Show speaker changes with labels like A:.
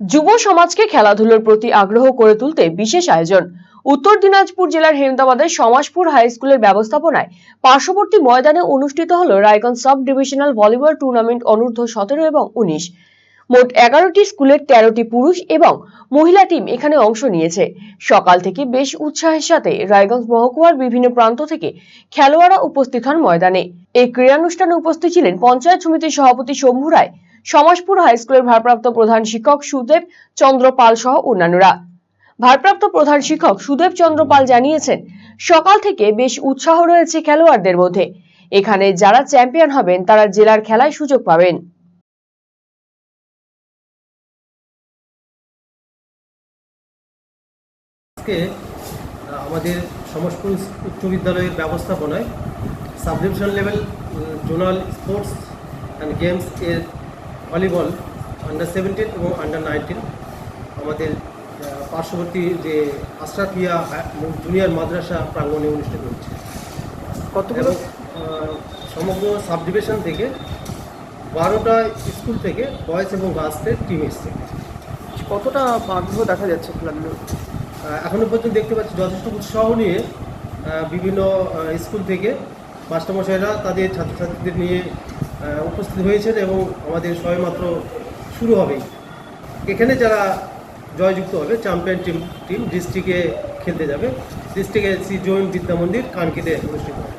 A: যুব সমাজকে খেলাধুলোর প্রতি আগ্রহ করে তুলতে বিশেষ আয়োজন। উত্তর দিনাজপুর জেলার হেমদাবাদের সমাজপুর হাই স্কুলের ব্যবস্থাপনায় পার্শ্ববর্তী ময়দানে অনুষ্ঠিত হল Raiganj sub divisional volleyball tournament অনূর্ধ্ব সতেরো এবং উনিশ। মোট এগারোটি স্কুলের তেরোটি পুরুষ এবং মহিলা টিম এখানে অংশ নিয়েছে। সকাল থেকে বেশ উৎসাহের সাথে রায়গঞ্জ মহকুমার বিভিন্ন প্রান্ত থেকে খেলোয়াড়রা উপস্থিত হন ময়দানে। এই ক্রীড়ানুষ্ঠানে উপস্থিত ছিলেন পঞ্চায়েত সমিতির সভাপতি শম্ভু রায় সমাজপুর হাই স্কুলের ভারপ্রাপ্ত প্রধান শিক্ষক সুদেব চন্দ্র পাল সহ অন্যান্যরা। ভারপ্রাপ্ত প্রধান শিক্ষক সুদেব চন্দ্র পাল জানিয়েছেন, সকাল থেকে বেশ উৎসাহ রয়েছে খেলোয়াড়দের মধ্যে। এখানে যারা চ্যাম্পিয়ন হবেন, তারা জেলার খেলায় সুযোগ পাবেন।
B: আমাদের সমসপুর উচ্চ বিদ্যালয়ের ব্যবস্থাপনায় sub division level zonal sports and games এর ভলিবল আন্ডার সেভেন্টিন এবং আন্ডার নাইনটিন আমাদের পার্শ্ববর্তী যে আশরাফিয়া জুনিয়র মাদ্রাসা প্রাঙ্গণে অনুষ্ঠিত হচ্ছে।
C: কতগুলো?
B: সমগ্র সাব ডিভিশন থেকে বারোটা স্কুল থেকে বয়েজ এবং গার্লসদের টিম এসছে।
C: কতটা আগ্রহ দেখা যাচ্ছে খেলাধুলো?
B: আহ, এখনও পর্যন্ত দেখতে পাচ্ছি যথেষ্ট উৎসাহ নিয়ে বিভিন্ন স্কুল থেকে মাস্টারমশাইরা তাদের ছাত্রছাত্রীদের নিয়ে উপস্থিত হয়েছেন এবং আমাদের সবেমাত্র শুরু হবেই। এখানে যারা জয়যুক্ত হবে, চ্যাম্পিয়ন টিম টিম ডিস্ট্রিক্টে খেলতে যাবে। ডিস্ট্রিক্টে শ্রী জৈন বিদ্যা মন্দির, কানকিতে অনুষ্ঠিত হবে।